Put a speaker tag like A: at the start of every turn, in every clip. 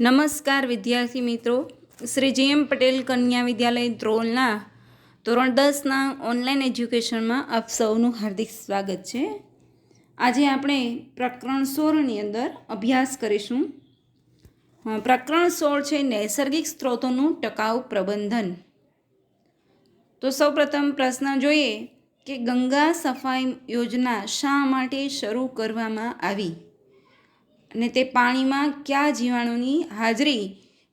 A: નમસ્કાર વિદ્યાર્થી મિત્રો. શ્રી જી એમ પટેલ કન્યા વિદ્યાલય ધ્રોલના ધોરણ દસના ઓનલાઈન એજ્યુકેશનમાં આપ સૌનું હાર્દિક સ્વાગત છે. આજે આપણે પ્રકરણ સોળની અંદર અભ્યાસ કરીશું. પ્રકરણ સોળ છે નૈસર્ગિક સ્ત્રોતોનું ટકાઉ પ્રબંધન. તો સૌપ્રથમ પ્રશ્ન જોઈએ કે ગંગા સફાઈ યોજના શા માટે શરૂ કરવામાં આવી? અને તે પાણીમાં કયા જીવાણુની હાજરી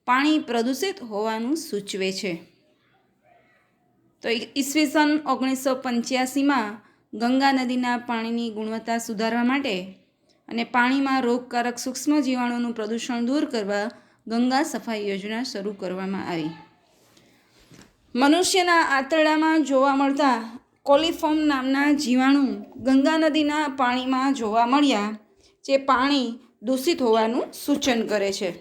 A: પાણી પ્રદૂષિત હોવાનું સૂચવે છે. તો ઈસવીસન ઓગણીસો પંચ્યાસીમાં ગંગા નદીના પાણીની ગુણવત્તા સુધારવા માટે અને પાણીમાં રોગકારક સૂક્ષ્મ જીવાણુનું પ્રદૂષણ દૂર કરવા ગંગા સફાઈ યોજના શરૂ કરવામાં આવી. મનુષ્યના આંતરડામાં જોવા મળતા કોલિફોર્મ નામના જીવાણુ ગંગા નદીના પાણીમાં જોવા મળ્યા, જે પાણી દૂષિત હોવાનું સૂચન કરે છે.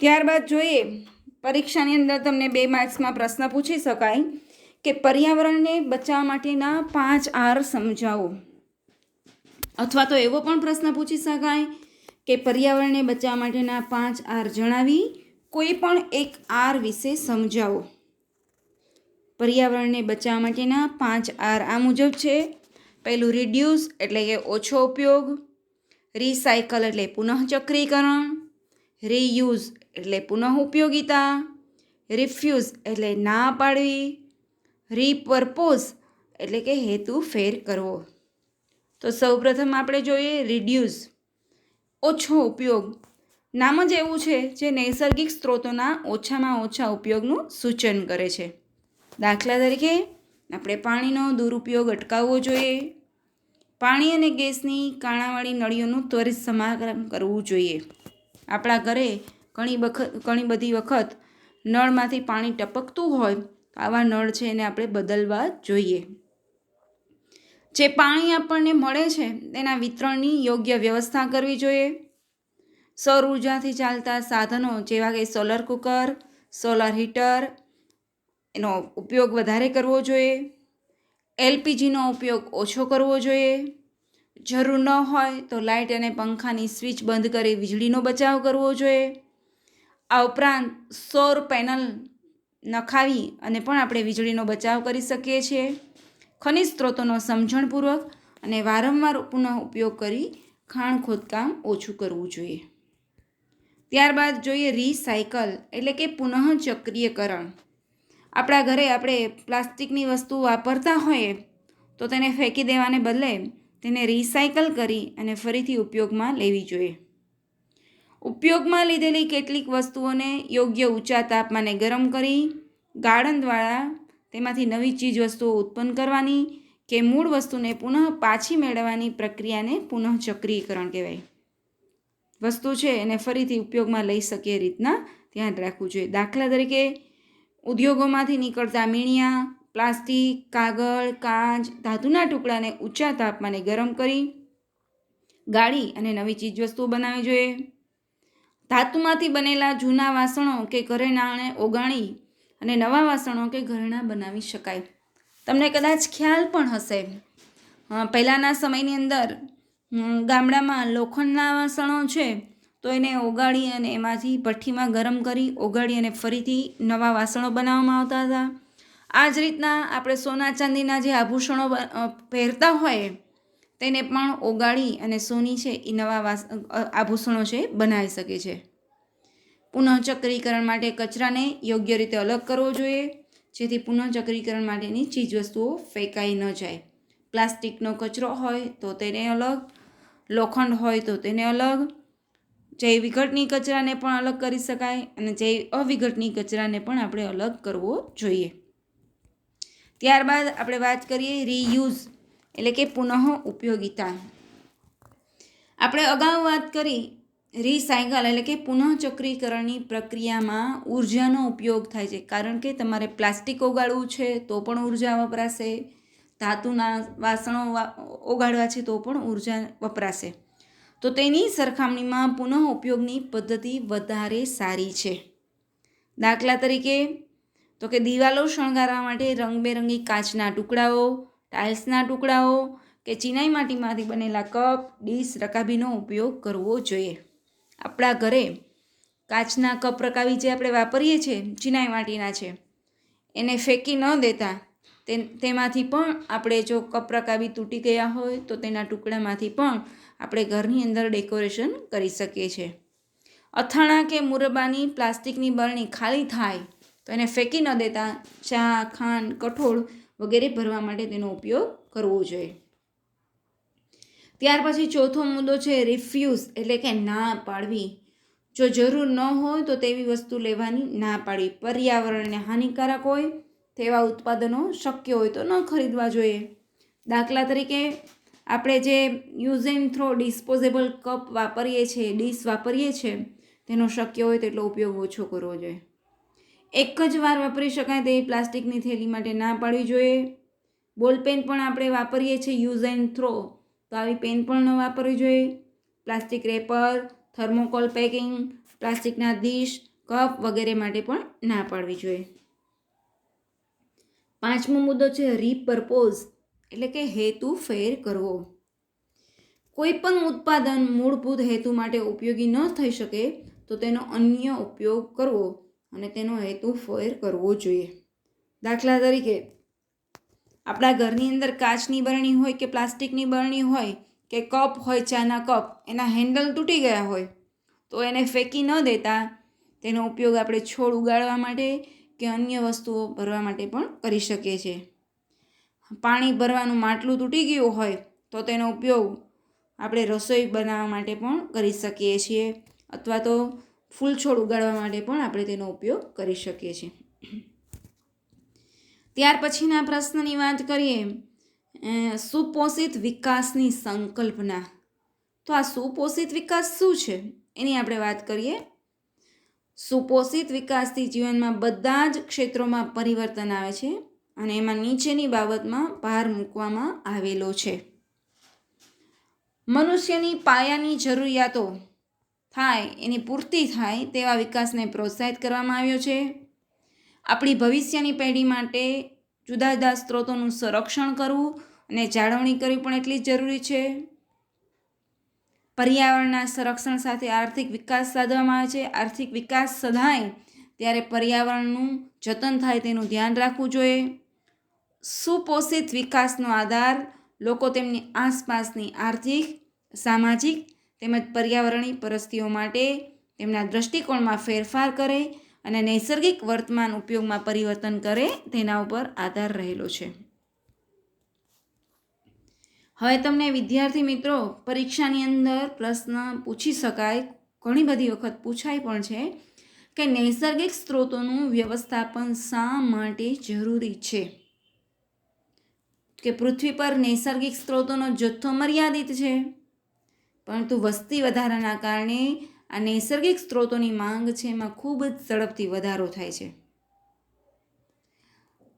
A: ત્યારબાદ જોઈએ, પરીક્ષાની અંદર તમને બે માર્ક્સમાં પ્રશ્ન પૂછી શકાય કે પર્યાવરણને બચાવવા માટેના પાંચ આર સમજાવો. અથવા તો એવો પણ પ્રશ્ન પૂછી શકાય કે પર્યાવરણને બચાવવા માટેના પાંચ આર જણાવી કોઈ પણ એક આર વિશે સમજાવો. પર્યાવરણને બચાવવા માટેના પાંચ આર આ મુજબ છે. પહેલું રિડ્યુસ એટલે કે ઓછો ઉપયોગ. રિસાયકલ એટલે પુનઃચક્રીકરણ. રીયુઝ એટલે પુનઃ ઉપયોગિતા રિફ્યુઝ એટલે ના પાડવી. રીપર્પોઝ એટલે કે હેતુ ફેર કરવો. તો સૌપ્રથમ આપણે જોઈએ રિડ્યુસ ઓછો ઉપયોગ. નામ જ એવું છે જે નૈસર્ગિક સ્ત્રોતોના ઓછામાં ઓછા ઉપયોગનું સૂચન કરે છે. દાખલા તરીકે, આપણે પાણીનો દુરુપયોગ અટકાવવો જોઈએ. પાણી અને ગેસની કાણાવાળી નળીઓનું ત્વરિત સમારકામ કરવું જોઈએ. આપણા ઘરે ઘણી વખત ઘણી બધી વખત નળમાંથી પાણી ટપકતું હોય, આવા નળ છે એને આપણે બદલવા જોઈએ. જે પાણી આપણને મળે છે તેના વિતરણની યોગ્ય વ્યવસ્થા કરવી જોઈએ. સૌર ઉર્જાથી ચાલતા સાધનો જેવા કે સોલર કુકર, સોલર હીટર, એનો ઉપયોગ વધારે કરવો જોઈએ. એલપીજીનો ઉપયોગ ઓછો કરવો જોઈએ. જરૂર ન હોય તો લાઇટ અને પંખાની સ્વિચ બંધ કરી વીજળીનો બચાવ કરવો જોઈએ. આ ઉપરાંત સૌર પેનલ નખાવી અને પણ આપણે વીજળીનો બચાવ કરી શકીએ છીએ. ખનિજ સ્ત્રોતોનો સમજણપૂર્વક અને વારંવાર પુનઃ ઉપયોગ કરી ખાણ ખોદકામ ઓછું કરવું જોઈએ. ત્યારબાદ જોઈએ રિસાયકલ એટલે કે પુનઃચક્રીયકરણ. આપણા ઘરે આપણે પ્લાસ્ટિકની વસ્તુ વાપરતા હોઈએ, તો તેને ફેંકી દેવાને બદલે તેને રિસાયકલ કરી અને ફરીથી ઉપયોગમાં લેવી જોઈએ. ઉપયોગમાં લીધેલી કેટલીક વસ્તુઓને યોગ્ય ઊંચા તાપમાને ગરમ કરી, ગાળણ દ્વારા તેમાંથી નવી ચીજ વસ્તુઓ ઉત્પન્ન કરવાની કે મૂળ વસ્તુને પુનઃ પાછી મેળવવાની પ્રક્રિયાને પુનઃચક્રીકરણ કહેવાય. વસ્તુ છે એને ફરીથી ઉપયોગમાં લઈ શકીએ રીતના ધ્યાન રાખવું જોઈએ. દાખલા તરીકે ઉદ્યોગોમાંથી નીકળતા મીણિયા, પ્લાસ્ટિક, કાગળ, કાચ, ધાતુના ટુકડાને ઊંચા તાપમાને ગરમ કરી ગાળી અને નવી ચીજવસ્તુઓ બનાવવી જોઈએ. ધાતુમાંથી બનેલા જૂના વાસણો કે ઘરેણાંને ઓગાળી અને નવા વાસણો કે ઘરેણાં બનાવી શકાય. તમને કદાચ ખ્યાલ પણ હશે. પહેલાંના સમયની અંદર ગામડામાં લોખંડના વાસણો છે તો એને ઓગાળી અને એમાંથી ભઠ્ઠીમાં ગરમ કરી ઓગાળી અને ફરીથી નવા વાસણો બનાવવામાં આવતા હતા. આ જ રીતના આપણે સોના ચાંદીના જે આભૂષણો પહેરતા હોય તેને પણ ઓગાળી અને સોની છે એ નવા વાસ આભૂષણો છે બનાવી શકે છે. પુનઃચક્રીકરણ માટે કચરાને યોગ્ય રીતે અલગ કરવો જોઈએ, જેથી પુનઃચક્રીકરણ માટેની ચીજવસ્તુઓ ફેંકાઈ ન જાય. પ્લાસ્ટિકનો કચરો હોય તો તેને અલગ, લોખંડ હોય તો તેને અલગ જૈવ વિઘટની કચરાને પણ અલગ કરી શકાય અને જે અવિઘટની કચરાને પણ આપણે અલગ કરવો જોઈએ. ત્યારબાદ આપણે વાત કરીએ રીયુઝ એટલે કે પુનઃ ઉપયોગિતા. આપણે અગાઉ વાત કરી રિસાયકલ એટલે કે પુનઃચક્રીકરણની પ્રક્રિયામાં ઉર્જાનો ઉપયોગ થાય છે. કારણ કે તમારે પ્લાસ્ટિક ઓગાળવું છે તો પણ ઊર્જા વપરાશે, ધાતુના વાસણો ઓગાળવા છે તો પણ ઊર્જા વપરાશે. તો તેની સરખામણીમાં પુનઃ ઉપયોગની પદ્ધતિ વધારે સારી છે. દાખલા તરીકે, તો કે દિવાલો શણગારવા માટે રંગબેરંગી કાચના ટુકડાઓ, ટાઇલ્સના ટુકડાઓ કે ચિનાઈ માટીમાંથી બનેલા કપ, ડીશ, રકાબીનો ઉપયોગ કરવો જોઈએ. આપણા ઘરે કાચના કપ રકાવી જે આપણે વાપરીએ છીએ, ચિનાઈ માટીના છે, એને ફેંકી ન દેતા તેમાંથી પણ આપણે જો કપ રકાબી તૂટી ગયા હોય, તો તેના ટુકડામાંથી પણ આપણે ઘરની અંદર ડેકોરેશન કરી શકીએ છીએ. અથાણા કે મુરબાની પ્લાસ્ટિકની બરણી ખાલી થાય તો એને ફેંકી ન દેતા ચા, ખાંડ, કઠોળ વગેરે ભરવા માટે તેનો ઉપયોગ કરવો જોઈએ. ત્યાર પછી ચોથો મુદ્દો છે રિફ્યુઝ એટલે કે ના પાડવી. જો જરૂર ન હોય તો તેવી વસ્તુ લેવાની ના પાડવી પર્યાવરણને હાનિકારક હોય, તેવા ઉત્પાદનો શક્ય હોય તો ન ખરીદવા જોઈએ. દાખલા તરીકે આપણે જે use and throw disposable cup વાપરીએ છીએ, ડીશ વાપરીએ છીએ, તેનો શક્ય હોય તેટલો ઉપયોગ ઓછો કરવો જોઈએ. એક જ વાર વાપરી શકાય તેવી પ્લાસ્ટિકની થેલી માટે ના પાડવી જોઈએ. બોલપેન પણ આપણે વાપરીએ છીએ યુઝ એન્ડ થ્રો, તો આવી પેન પણ ન વાપરવી જોઈએ. પ્લાસ્ટિક રેપર, થર્મોકોલ પેકિંગ, પ્લાસ્ટિકના ડીશ, કપ વગેરે માટે પણ ના પાડવી જોઈએ. પાંચમો મુદ્દો છે રીપર્પોઝ. એટલે કે હેતુ ફેર કરવો. કોઈપણ ઉત્પાદન મૂળભૂત હેતુ માટે ઉપયોગી ન થઈ શકે, તો તેનો અન્ય ઉપયોગ કરવો અને તેનો હેતુ ફેર કરવો જોઈએ. દાખલા તરીકે, આપણા ઘરની અંદર કાચની બરણી હોય કે પ્લાસ્ટિકની બરણી હોય કે કપ હોય, ચાના કપ, એના હેન્ડલ તૂટી ગયા હોય, તો એને ફેંકી ન દેતા તેનો ઉપયોગ આપણે છોડ ઉગાડવા માટે કે અન્ય વસ્તુઓ ભરવા માટે પણ કરી શકીએ છીએ. પાણી ભરવાનું માટલું તૂટી ગયું હોય તો તેનો ઉપયોગ આપણે રસોઈ બનાવવા માટે પણ કરી શકીએ છીએ અથવા તો ફૂલ છોડ ઉગાડવા માટે પણ આપણે તેનો ઉપયોગ કરી શકીએ છીએ. ત્યાર પછીના પ્રશ્નની વાત કરીએ સુપોષિત વિકાસની સંકલ્પના. તો આ સુપોષિત વિકાસ શું છે? એની આપણે વાત કરીએ. સુપોષિત વિકાસથી જીવનમાં બધા જ ક્ષેત્રોમાં પરિવર્તન આવે છે. અને એમાં નીચેની બાબતમાં ભાર મૂકવામાં આવેલો છે. મનુષ્યની પાયાની જરૂરિયાતો થાય, એની પૂર્તિ થાય તેવા વિકાસને પ્રોત્સાહિત કરવામાં આવ્યો છે. આપણી ભવિષ્યની પેઢી માટે જુદા જુદા સ્ત્રોતોનું સંરક્ષણ કરવું અને જાળવણી કરવી પણ એટલી જ જરૂરી છે. પર્યાવરણના સંરક્ષણ સાથે આર્થિક વિકાસ સાધવામાં આવે છે. આર્થિક વિકાસ સધાય ત્યારે પર્યાવરણનું જતન થાય તેનું ધ્યાન રાખવું જોઈએ. સુપોષિત વિકાસનો આધાર, લોકો તેમની આસપાસની આર્થિક, સામાજિક તેમજ પર્યાવરણીય પરિસ્થિતિઓ માટે તેમના દૃષ્ટિકોણમાં ફેરફાર કરે અને નૈસર્ગિક વર્તમાન ઉપયોગમાં પરિવર્તન કરે તેના ઉપર આધાર રહેલો છે. હવે તમને વિદ્યાર્થી મિત્રો પરીક્ષાની અંદર પ્રશ્ન પૂછી શકાય, ઘણી બધી વખત પૂછાય પણ છે કે નૈસર્ગિક સ્ત્રોતોનું વ્યવસ્થાપન શા માટે જરૂરી છે? કે પૃથ્વી પર નૈસર્ગિક સ્ત્રોતોનો જથ્થો મર્યાદિત છે. પરંતુ વસ્તી વધારાના કારણે આ નૈસર્ગિક સ્ત્રોતોની માંગ છે એમાં ખૂબ જ ઝડપથી વધારો થાય છે.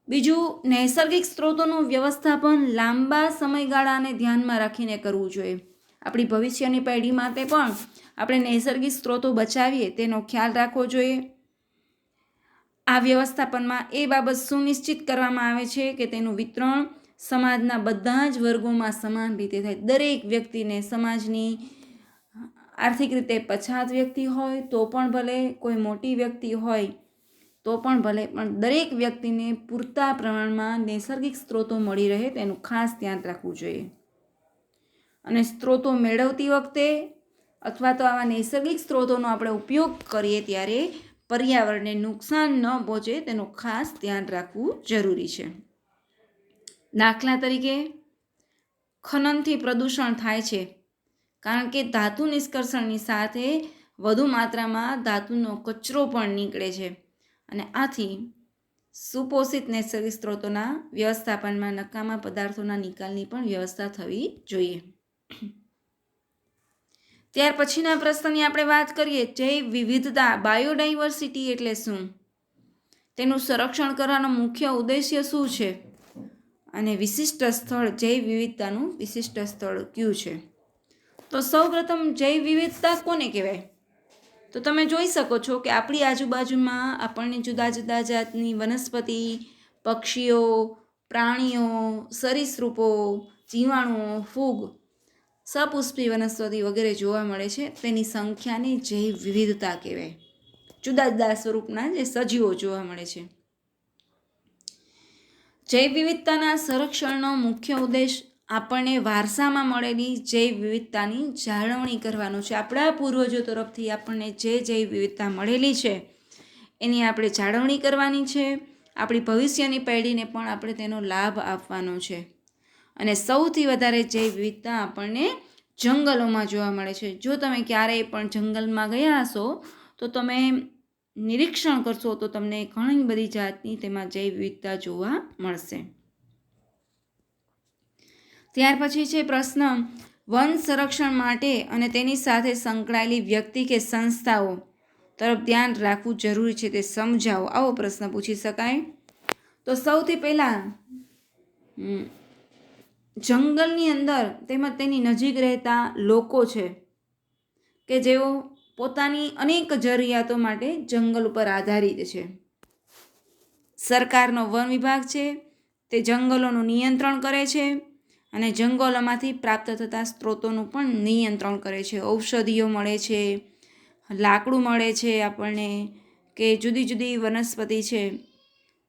A: બીજું, નૈસર્ગિક સ્ત્રોતોનું વ્યવસ્થાપન લાંબા સમયગાળાને ધ્યાનમાં રાખીને કરવું જોઈએ. આપણી ભવિષ્યની પેઢી માટે પણ આપણે નૈસર્ગિક સ્ત્રોતો બચાવીએ તેનો ખ્યાલ રાખવો જોઈએ. આ વ્યવસ્થાપનમાં એ બાબત સુનિશ્ચિત કરવામાં આવે છે કે તેનું વિતરણ સમાજના બધા જ વર્ગોમાં સમાન રીતે થાય. દરેક વ્યક્તિને સમાજની આર્થિક રીતે પછાત વ્યક્તિ હોય તો પણ ભલે, કોઈ મોટી વ્યક્તિ હોય તો પણ ભલે, પણ દરેક વ્યક્તિને પૂરતા પ્રમાણમાં નૈસર્ગિક સ્ત્રોતો મળી રહે તેનું ખાસ ધ્યાન રાખવું જોઈએ. અને સ્ત્રોતો મેળવતી વખતે અથવા તો આવા નૈસર્ગિક સ્ત્રોતોનો આપણે ઉપયોગ કરીએ ત્યારે પર્યાવરણને નુકસાન ન પહોંચે તેનું ખાસ ધ્યાન રાખવું જરૂરી છે. દાખલા તરીકે, ખનનથી પ્રદૂષણ થાય છે. કારણ કે ધાતુ નિષ્કર્ષણની સાથે વધુ માત્રામાં ધાતુનો કચરો પણ નીકળે છે. અને આથી સુપોષિત નૈસર્ગિક સ્ત્રોતોના વ્યવસ્થાપનમાં નકામા પદાર્થોના નિકાલની પણ વ્યવસ્થા થવી જોઈએ. ત્યાર પછીના પ્રશ્નની આપણે વાત કરીએ જૈવ વિવિધતા, બાયોડાયવર્સિટી એટલે શું? તેનું સંરક્ષણ કરવાનો મુખ્ય ઉદ્દેશ્ય શું છે? અને વિશિષ્ટ સ્થળ જૈવ વિવિધતાનું વિશિષ્ટ સ્થળ કયું છે? તો સૌપ્રથમ જૈવ વિવિધતા કોને કહેવાય? તો તમે જોઈ શકો છો કે આપણી આજુબાજુમાં આપણને જુદા જુદા જાતની વનસ્પતિ, પક્ષીઓ, પ્રાણીઓ, સરીસૃપો, જીવાણુઓ, ફૂગ, સપુષ્પી વનસ્પતિ વગેરે જોવા મળે છે. તેની સંખ્યાને જૈવ વિવિધતા કહેવાય. જુદા જુદા સ્વરૂપના જે સજીવો જોવા મળે છે. જૈવ વિવિધતાના સંરક્ષણનો મુખ્ય ઉદ્દેશ આપણને વારસામાં મળેલી જૈવ વિવિધતાની જાળવણી કરવાનો છે. આપણા પૂર્વજો તરફથી આપણને જે જૈવ વિવિધતા મળેલી છે, એની આપણે જાળવણી કરવાની છે. આપણી ભવિષ્યની પેઢીને પણ આપણે તેનો લાભ આપવાનો છે. અને સૌથી વધારે જૈવ વિવિધતા આપણને જંગલોમાં જોવા મળે છે. જો તમે ક્યારેય પણ જંગલમાં ગયા હશો, તો તમે નિરીક્ષણ કરશો તો તમને ઘણી બધી જાતની તેમાં જૈવ વિવિધતા જોવા મળશે. ત્યાર પછી છે પ્રશ્ન વન સંરક્ષણ માટે અને તેની સાથે સંકળાયેલી વ્યક્તિ કે સંસ્થાઓ તરફ ધ્યાન રાખવું જરૂરી છે તે સમજાવો. આવો પ્રશ્ન પૂછી શકાય. તો સૌથી પહેલાં જંગલની અંદર તેમજ તેની નજીક રહેતા લોકો છે કે જેઓ પોતાની અનેક જરૂરિયાતો માટે જંગલ ઉપર આધારિત છે. સરકારનો વન વિભાગ છે, તે જંગલોનું નિયંત્રણ કરે છે અને જંગલોમાંથી પ્રાપ્ત થતા સ્ત્રોતોનું પણ નિયંત્રણ કરે છે. ઔષધિઓ મળે છે, લાકડું મળે છે આપણને કે જુદી જુદી વનસ્પતિ છે.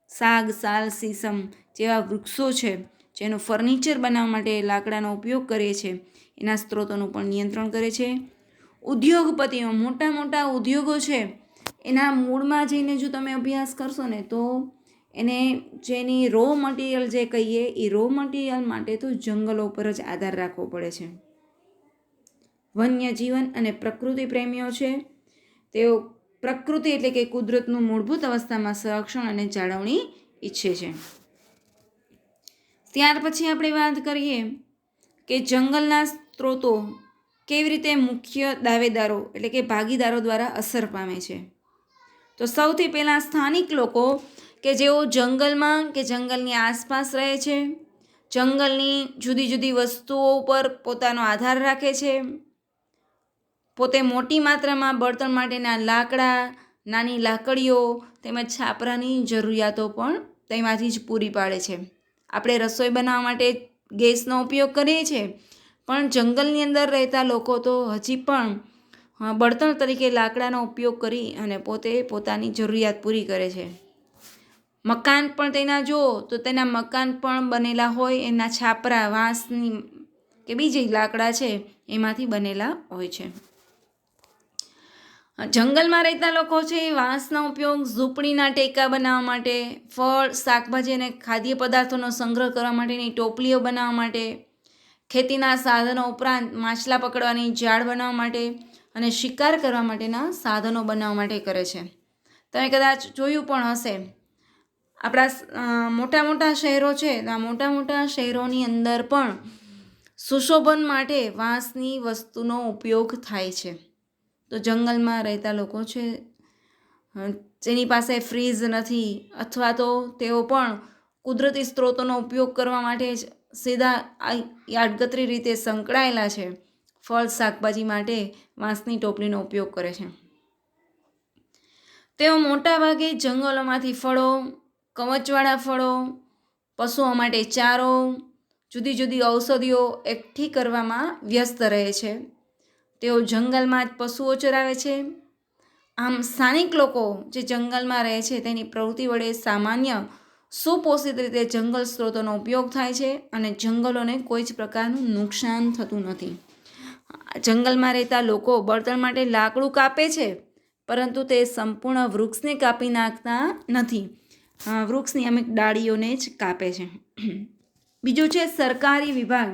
A: સાગ, સાલ સીસમ જેવા વૃક્ષો છે, જેનું ફર્નિચર બનાવવા માટે લાકડાનો ઉપયોગ કરે છે. એના સ્ત્રોતોનું પણ નિયંત્રણ કરે છે. ઉદ્યોગપતિઓ, મોટા મોટા ઉદ્યોગો છે, એના મૂળમાં જઈને જો તમે અભ્યાસ કરશો ને, તો એને જેની રો મટીરિયલ જે કહીએ, એ રો મટીરિયલ માટે તો જંગલો પર જ આધાર રાખવો પડે છે. વન્ય જીવન અને પ્રકૃતિ પ્રેમીઓ છે, તેઓ પ્રકૃતિ એટલે કે કુદરતનું મૂળભૂત અવસ્થામાં સંરક્ષણ અને જાળવણી ઈચ્છે છે. ત્યાર પછી આપણે વાત કરીએ કે જંગલના સ્ત્રોતો કેવી રીતે મુખ્ય દાવેદારો એટલે કે ભાગીદારો દ્વારા અસર પામે છે? તો સૌથી પહેલાં સ્થાનિક લોકો કે જેઓ જંગલમાં કે જંગલની આસપાસ રહે છે, જંગલની જુદી જુદી વસ્તુઓ ઉપર પોતાનો આધાર રાખે છે, પોતે મોટી માત્રામાં બળતણ માટેના લાકડા, નાની લાકડીઓ તેમજ છાપરાની જરૂરિયાતો પણ તેમાંથી જ પૂરી પાડે છે. આપણે રસોઈ બનાવવા માટે ગેસનો ઉપયોગ કરીએ છીએ. પણ જંગલની અંદર રહેતા લોકો તો હજી પણ બળતણ તરીકે લાકડાનો ઉપયોગ કરી અને પોતે પોતાની જરૂરિયાત પૂરી કરે છે. મકાન પણ તેના જુઓ, તો તેના મકાન પણ બનેલા હોય, એના છાપરા, વાંસની કે બીજી લાકડા છે, એમાંથી બનેલા હોય છે. જંગલમાં રહેતા લોકો છે એ વાંસનો ઉપયોગ ઝૂંપડીના ટેકા બનાવવા માટે, ફળ, શાકભાજી અને ખાદ્ય પદાર્થોનો સંગ્રહ કરવા માટેની ટોપલીઓ બનાવવા માટે ખેતીના સાધનો ઉપરાંત માછલા પકડવાની જાળ બનાવવા માટે અને શિકાર કરવા માટેના સાધનો બનાવવા માટે કરે છે. તમે કદાચ જોયું પણ હશે. આપણા મોટા મોટા શહેરો છે, તો આ મોટા મોટા શહેરોની અંદર પણ સુશોભન માટે વાંસની વસ્તુનો ઉપયોગ થાય છે. તો જંગલમાં રહેતા લોકો છે જેની પાસે ફ્રીજ નથી અથવા તો તેઓ પણ કુદરતી સ્ત્રોતોનો ઉપયોગ કરવા માટે જ સીધા યાદગતરી રીતે સંકળાયેલા છે. ફળ શાકભાજી માટે વાંસની ટોપલીનો ઉપયોગ કરે છે. તેઓ મોટાભાગે જંગલોમાંથી ફળો, કવચવાળા ફળો, પશુઓ માટે ચારો, જુદી જુદી ઔષધિઓ એકઠી કરવામાં વ્યસ્ત રહે છે. તેઓ જંગલમાં જ પશુઓ ચરાવે છે. આમ સ્થાનિક લોકો જે જંગલમાં રહે છે તેની પ્રવૃત્તિ વડે સામાન્ય સુપોષિત રીતે જંગલ સ્ત્રોતોનો ઉપયોગ થાય છે અને જંગલોને કોઈ જ પ્રકારનું નુકસાન થતું નથી. જંગલમાં રહેતા લોકો બળતણ માટે લાકડું કાપે છે, પરંતુ તે સંપૂર્ણ વૃક્ષને કાપી નાખતા નથી. વૃક્ષની અમુક ડાળીઓને જ કાપે છે. બીજું છે સરકારી વિભાગ.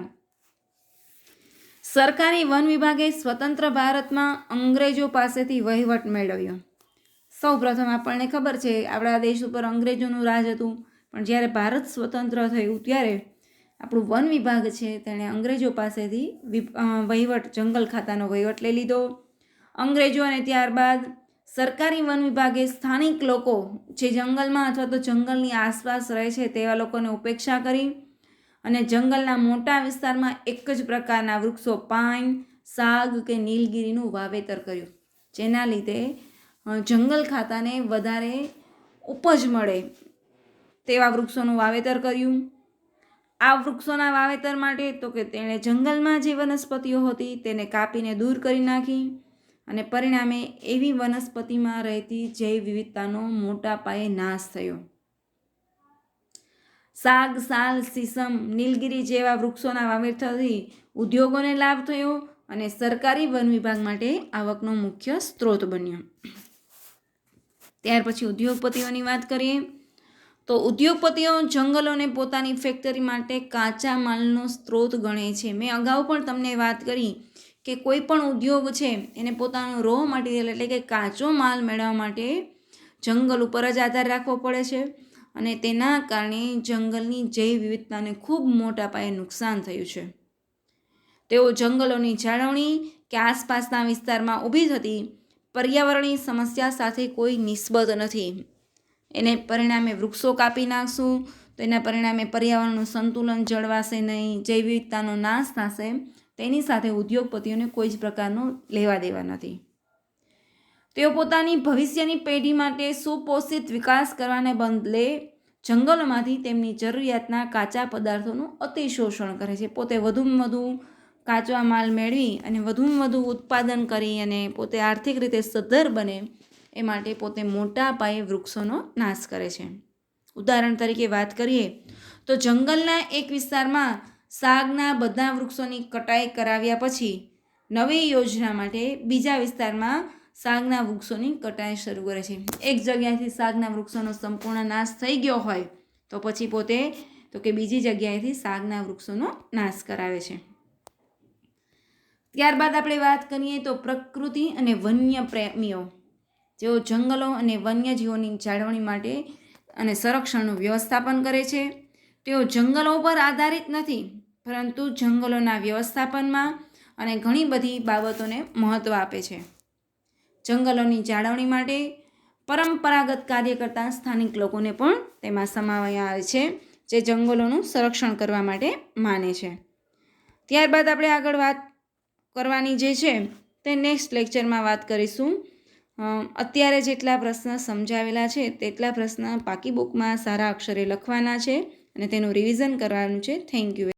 A: સરકારી વન વિભાગે સ્વતંત્ર ભારતમાં અંગ્રેજો પાસેથી વહીવટ મેળવ્યો. સૌ પ્રથમ આપણને ખબર છે, આપણા દેશ ઉપર અંગ્રેજોનું રાજ હતું, પણ જ્યારે ભારત સ્વતંત્ર થયું ત્યારે આપણું વન વિભાગ છે, તેણે અંગ્રેજો પાસેથી વહીવટ, જંગલ ખાતાનો વહીવટ લઈ લીધો. અંગ્રેજો અને ત્યારબાદ સરકારી વન વિભાગે સ્થાનિક લોકો જે જંગલમાં અથવા તો જંગલની આસપાસ રહે છે, તેવા લોકોને ઉપેક્ષા કરી અને જંગલના મોટા વિસ્તારમાં એક જ પ્રકારના વૃક્ષો પાઇન સાગ કે નીલગીરીનું વાવેતર કર્યું. જેના લીધે જંગલ ખાતાને વધારે ઉપજ મળે તેવા વૃક્ષોનું વાવેતર કર્યું. આ વૃક્ષોના વાવેતર માટે તો કે તેણે જંગલમાં જે વનસ્પતિઓ હતી તેને કાપીને દૂર કરી નાખી અને પરિણામે એવી વનસ્પતિમાં રહેતી જૈવ વિવિધતાનો મોટા પાયે નાશ થયો. સાગ, સાલ, સીસમ, નીલગિરી જેવા વૃક્ષોના વાવેતરથી ઉદ્યોગોને લાભ થયો અને સરકારી વન વિભાગ માટે આવકનો મુખ્ય સ્ત્રોત બન્યો. ત્યાર પછી ઉદ્યોગપતિઓની વાત કરીએ, તો ઉદ્યોગપતિઓ જંગલોને પોતાની ફેક્ટરી માટે કાચા માલનો સ્ત્રોત ગણે છે. મેં અગાઉ પણ તમને વાત કરી કે કોઈ પણ ઉદ્યોગ છે, એને પોતાનું રો મટીરિયલ એટલે કે કાચો માલ મેળવવા માટે જંગલ ઉપર જ આધાર રાખવો પડે છે અને તેના કારણે જંગલની જૈવ વિવિધતાને ખૂબ મોટા પાયે નુકસાન થયું છે. તેઓ જંગલોની જાળવણી કે આસપાસના વિસ્તારમાં ઊભી થતી પર્યાવરણીય સમસ્યા સાથે કોઈ નિસ્બત નથી. એને પરિણામે વૃક્ષો કાપી નાખશું, તો એના પરિણામે પર્યાવરણનું સંતુલન જળવાશે નહીં જૈવ વિવિધતાનો નાશ થશે. તેની સાથે ઉદ્યોગપતિઓને કોઈ જ પ્રકારનું લેવા દેવા નથી. તેઓ પોતાની ભવિષ્યની પેઢી માટે સુપોષિત વિકાસ કરવાને બદલે જંગલોમાંથી તેમની જરૂરિયાતના કાચા પદાર્થોનું અતિશોષણ કરે છે. પોતે વધુમાં વધુ કાચા માલ મેળવી અને વધુમાં વધુ ઉત્પાદન કરી અને પોતે આર્થિક રીતે સદ્ધર બને એ માટે પોતે મોટા પાયે વૃક્ષોનો નાશ કરે છે. ઉદાહરણ તરીકે વાત કરીએ તો જંગલના એક વિસ્તારમાં સાગના બધા વૃક્ષોની કટાઈ કરાવ્યા પછી નવી યોજના માટે બીજા વિસ્તારમાં સાગના વૃક્ષોની કટાઈ શરૂ કરે છે. એક જગ્યાએથી સાગના વૃક્ષોનો સંપૂર્ણ નાશ થઈ ગયો હોય તો પછી પોતે, તો કે બીજી જગ્યાએથી સાગના વૃક્ષોનો નાશ કરાવે છે. ત્યારબાદ આપણે વાત કરીએ તો પ્રકૃતિ અને વન્ય પ્રેમીઓ. જેઓ જંગલો અને વન્યજીવોની જાળવણી માટે અને સંરક્ષણનું વ્યવસ્થાપન કરે છે. તેઓ જંગલો પર આધારિત નથી, પરંતુ જંગલોના વ્યવસ્થાપનમાં અને ઘણી બધી બાબતોને મહત્ત્વ આપે છે. જંગલોની જાળવણી માટે પરંપરાગત કાર્ય કરતા સ્થાનિક લોકોને પણ તેમાં સમાવવામાં આવે છે, જે જંગલોનું સંરક્ષણ કરવા માટે માને છે. ત્યારબાદ આપણે આગળ વાત કરવાની જે છે તે નેક્સ્ટ લેક્ચરમાં વાત કરીશું. અત્યારે જેટલા પ્રશ્ન સમજાવેલા છે તેટલા પ્રશ્ન પાકી બુકમાં સારા અક્ષરે લખવાના છે અને તેનું રિવિઝન કરવાનું છે. Thank you